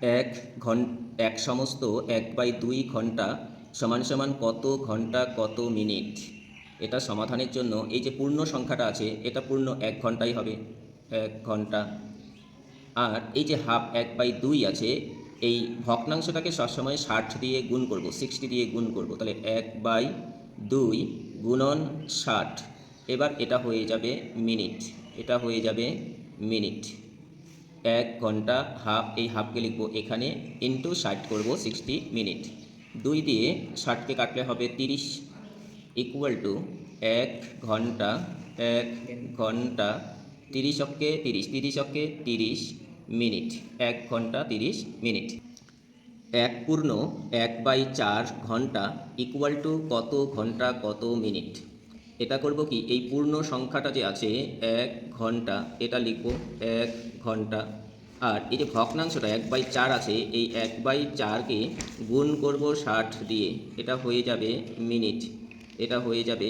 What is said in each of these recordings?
এক ঘন, এক সমস্ত, এক বাই দুই ঘণ্টা সমান সমান কত ঘণ্টা, কত মিনিট? এটা সমাধানের জন্য এই যে পূর্ণ সংখ্যাটা আছে, এটা পূর্ণ এক ঘন্টাই হবে। এক ঘণ্টা। আর এই যে হাফ এক বাই দুই আছে, এই ভগ্নাংশটাকে সবসময় ষাট দিয়ে গুণ করব, সিক্সটি দিয়ে গুণ করব। তাহলে এক বাই দুই গুণন ষাট। এবার এটা হয়ে যাবে মিনিট। এটা হয়ে যাবে মিনিট। এক ঘণ্টা হাফ এই হাফকে লিখব এখানে ইন্টু ষাট করব সিক্সটি মিনিট দুই দিয়ে ষাটকে কাটলে হবে তিরিশ ইকুয়াল টু এক ঘণ্টা এক ঘণ্টা তিরিশ অক্কে তিরিশ তিরিশ অক্কে তিরিশ মিনিট এক ঘণ্টা তিরিশ মিনিট এক পূর্ণ এক বাই চার ঘণ্টা ইকুয়াল টু কত ঘণ্টা, কত মিনিট এটা করব কি? এই পূর্ণ সংখ্যাটা যে আছে, এক ঘণ্টা, এটা লিখব এক ঘণ্টা। আর এই যে ভগ্নাংশটা এক বাই চার আছে, এই এক বাই চারকে গুণ করব ষাট দিয়ে। এটা হয়ে যাবে মিনিট। এটা হয়ে যাবে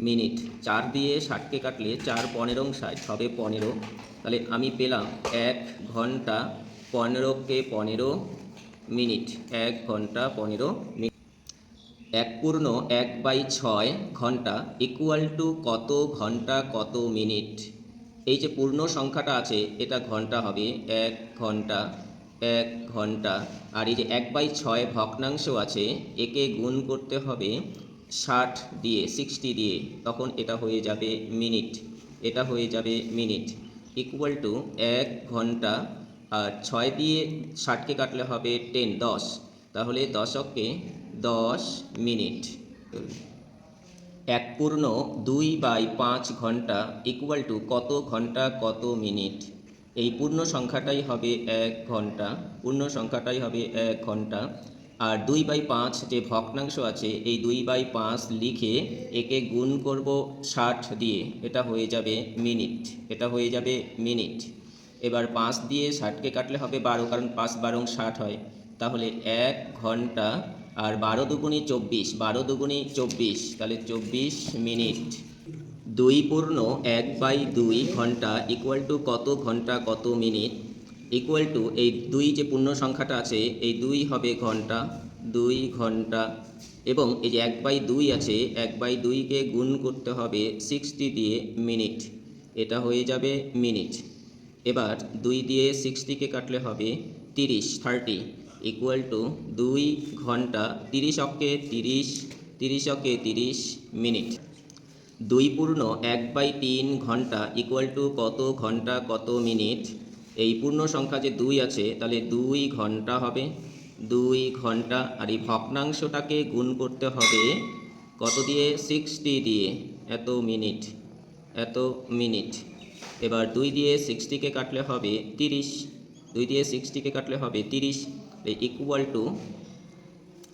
মিনিট। চার দিয়ে ষাটকে কাটলে চার পনেরো ষাট, হবে পনেরো। তাহলে আমি পেলাম এক ঘণ্টা পনেরোকে পনেরো মিনিট। এক ঘণ্টা পনেরো মিনিট। এক পূর্ণ এক বাই ছয় ঘণ্টা ইকুয়াল টু কত ঘণ্টা কত মিনিট? এই যে পূর্ণ সংখ্যাটা আছে, এটা ঘণ্টা হবে, এক ঘণ্টা এক ঘণ্টা। আর এই যে এক বাই ছয় ভগ্নাংশ আছে, একে গুণ করতে হবে ষাট দিয়ে সিক্সটি দিয়ে। তখন এটা হয়ে যাবে মিনিট। এটা হয়ে যাবে মিনিট। ইকুয়াল টু এক ঘণ্টা, আর ছয় দিয়ে ষাটকে কাটলে হবে টেন দশ। তাহলে দশককে দশ মিনিট। এক পূর্ণ দুই বাই পাঁচ ঘণ্টা ইকুয়াল টু কত ঘণ্টা, কত মিনিট? এই পূর্ণ সংখ্যাটাই হবে এক ঘণ্টা, পূর্ণ সংখ্যাটাই হবে এক ঘণ্টা। আর দুই বাই পাঁচ যে ভগ্নাংশ আছে, এই দুই বাই পাঁচ লিখে একে গুণ করব ষাট দিয়ে। এটা হয়ে যাবে মিনিট, এটা হয়ে যাবে মিনিট। এবার পাঁচ দিয়ে ষাটকে কাটলে হবে বারো, কারণ পাঁচ বারো ষাট হয়। তাহলে এক ঘণ্টা আর বারো দুগুণি চব্বিশ, বারো দুগুণি চব্বিশ, তাহলে চব্বিশ মিনিট। দুই পূর্ণ এক বাই দুই ঘণ্টা ইকুয়াল টু কত ঘণ্টা, কত মিনিট? ইকুয়াল টু এই দুই যে পূর্ণ সংখ্যাটা আছে, এই দুই হবে ঘণ্টা, দুই ঘণ্টা। এবং এই যে এক বাই দুই আছে, এক বাই দুইকে গুণ করতে হবে সিক্সটি দিয়ে মিনিট। এটা হয়ে যাবে মিনিট। এবার দুই দিয়ে সিক্সটিকে কাটলে হবে তিরিশ থার্টি ইকুয়াল টু দুই ঘণ্টা তিরিশ অক্কে তিরিশ তিরিশ অক্কে তিরিশ মিনিট। দুই পূর্ণ এক বাই তিন ঘণ্টা ইকুয়াল টু কত ঘণ্টা, কত মিনিট? এই পূর্ণ সংখ্যা যে দুই আছে, তাহলে দুই ঘণ্টা হবে। দুই ঘণ্টা, আর এই ভগ্নাংশটাকে গুণ করতে হবে কত দিয়ে? সিক্সটি দিয়ে। এত মিনিট এত মিনিট। এবার দুই দিয়ে সিক্সটিকে কাটলে হবে তিরিশ। দুই দিয়ে সিক্সটিকে কাটলে হবে তিরিশ। ইকুয়াল টু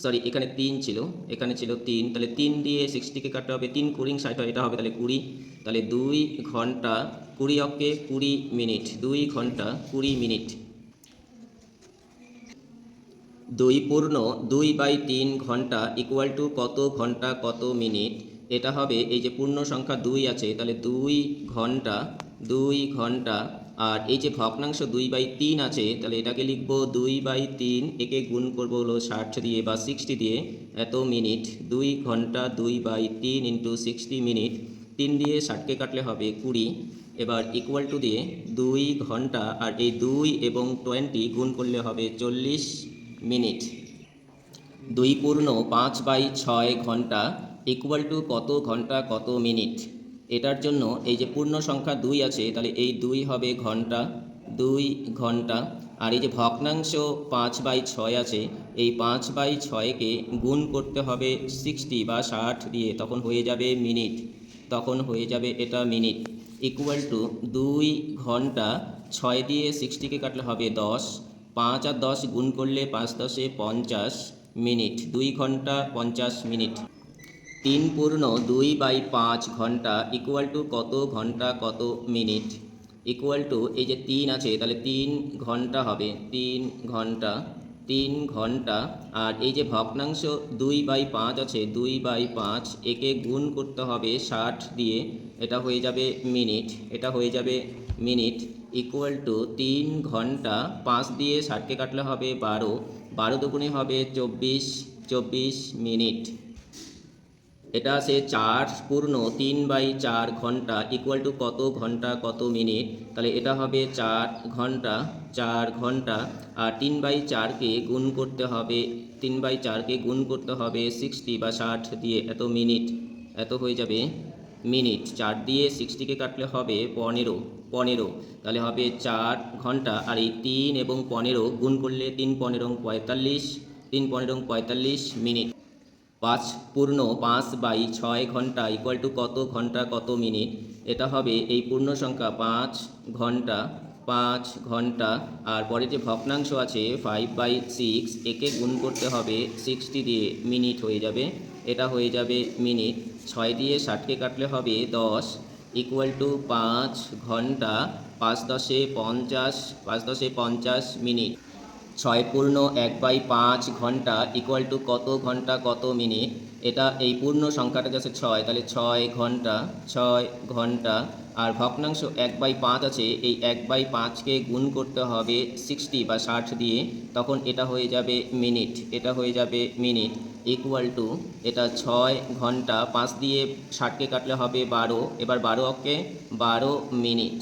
সরি এখানে তিন ছিল, এখানে ছিল তিন, তাহলে তিন দিয়ে সিক্সটিকে কাটতে হবে, তিন কুড়ি ষাট এটা হবে তাহলে কুড়ি, তাহলে দুই ঘণ্টা কুড়ি অক্কে কুড়ি মিনিট, দুই ঘণ্টা কুড়ি মিনিট। দুই পূর্ণ দুই বাই তিন ঘণ্টা ইকুয়াল টু কত ঘণ্টা কত মিনিট, এটা হবে এই যে পূর্ণ সংখ্যা দুই আছে, তাহলে দুই ঘণ্টা দুই ঘণ্টা আর এই যে ভগ্নাংশ দুই বাই তিন আছে, তাহলে এটাকে লিখব দুই বাই তিন, একে গুণ করব হলো ষাট দিয়ে বা সিক্সটি দিয়ে, এত মিনিট, দুই ঘণ্টা দুই বাই তিন ইন্টু সিক্সটি মিনিট, তিন দিয়ে ষাটকে কাটলে হবে কুড়ি, এবার ইকুয়াল টু দিয়ে দুই ঘণ্টা আর এই দুই এবং টোয়েন্টি গুণ করলে হবে চল্লিশ মিনিট। দুই পূর্ণ পাঁচ বাই ছয় ঘণ্টা ইকুয়াল টু কত ঘণ্টা কত মিনিট? এটার জন্য এই যে পূর্ণ সংখ্যা দুই আছে, তাহলে এই দুই হবে ঘণ্টা, দুই ঘণ্টা, আর এই যে ভগ্নাংশ পাঁচ বাই ছয় আছে, এই পাঁচ বাই ছয়কে গুণ করতে হবে সিক্সটি বা ষাট দিয়ে, তখন হয়ে যাবে মিনিট, তখন হয়ে যাবে এটা মিনিট ইকুয়াল টু দুই ঘণ্টা, ছয় দিয়ে সিক্সটিকে কাটলে হবে দশ, পাঁচ আর দশ গুণ করলে পাঁচ দশে পঞ্চাশ মিনিট, দুই ঘণ্টা পঞ্চাশ মিনিট। তিন পূর্ণ দুই বাই পাঁচ ঘণ্টা ইকুয়াল টু কত ঘণ্টা কত মিনিট? ইকুয়াল টু এই যে তিন আছে, তাহলে তিন ঘণ্টা হবে। তিন ঘণ্টা তিন ঘণ্টা। আর এই যে ভগ্নাংশ দুই বাই পাঁচ আছে, দুই বাই পাঁচ, একে গুণ করতে হবে ষাট দিয়ে। এটা হয়ে যাবে মিনিট। এটা হয়ে যাবে মিনিট ইকুয়াল টু তিন ঘণ্টা। পাঁচ দিয়ে ষাটকে কাটলে হবে বারো। বারো দুগুণে হবে চব্বিশ চব্বিশ মিনিট। এটা আছে চার পূর্ণ তিন বাই চার ঘণ্টা ইকুয়াল টু কত ঘণ্টা, কত মিনিট? তাহলে এটা হবে চার ঘণ্টা চার ঘণ্টা, আর তিন বাই চারকে গুণ করতে হবে, তিন বাই চারকে গুণ করতে হবে সিক্সটি বা ষাট দিয়ে। এত মিনিট, এত হয়ে যাবে মিনিট। চার দিয়ে সিক্সটিকে কাটলে হবে পনেরো পনেরো। তাহলে হবে চার ঘণ্টা, আর এই তিন এবং পনেরো গুণ করলে তিন পনেরো পঁয়তাল্লিশ, তিন পনেরো পঁয়তাল্লিশ মিনিট। পাঁচ পূর্ণ পাঁচ বাই ছয় ঘণ্টা ইকুয়াল টু কত ঘণ্টা, কত মিনিট? এটা হবে এই পূর্ণ সংখ্যা পাঁচ ঘণ্টা পাঁচ ঘণ্টা। আর পরে যে ভগ্নাংশ আছে ফাইভ বাই সিক্স একে গুণ করতে হবে সিক্সটি দিয়ে মিনিট হয়ে যাবে। এটা হয়ে যাবে মিনিট। ছয় দিয়ে ষাটকে কাটলে হবে দশ ইকুয়াল টু পাঁচ ঘণ্টা, পাঁচ দশে পঞ্চাশ, পাঁচ দশে পঞ্চাশ মিনিট। ছয় পূর্ণ এক বাই পাঁচ ঘণ্টা ইকুয়াল টু কত ঘণ্টা কত মিনিট? এটা এই পূর্ণ সংখ্যাটা যাচ্ছে ছয়, তাহলে ছয় ঘণ্টা ছয় ঘণ্টা, আর ভগ্নাংশ এক বাই পাঁচ আছে, এই এক বাই পাঁচকে গুণ করতে হবে সিক্সটি বা ষাট দিয়ে, তখন এটা হয়ে যাবে মিনিট, এটা হয়ে যাবে মিনিট ইকুয়াল টু এটা ছয় ঘণ্টা, পাঁচ দিয়ে ষাটকে কাটলে হবে বারো, এবার বারো অক্ষে বারো মিনিট।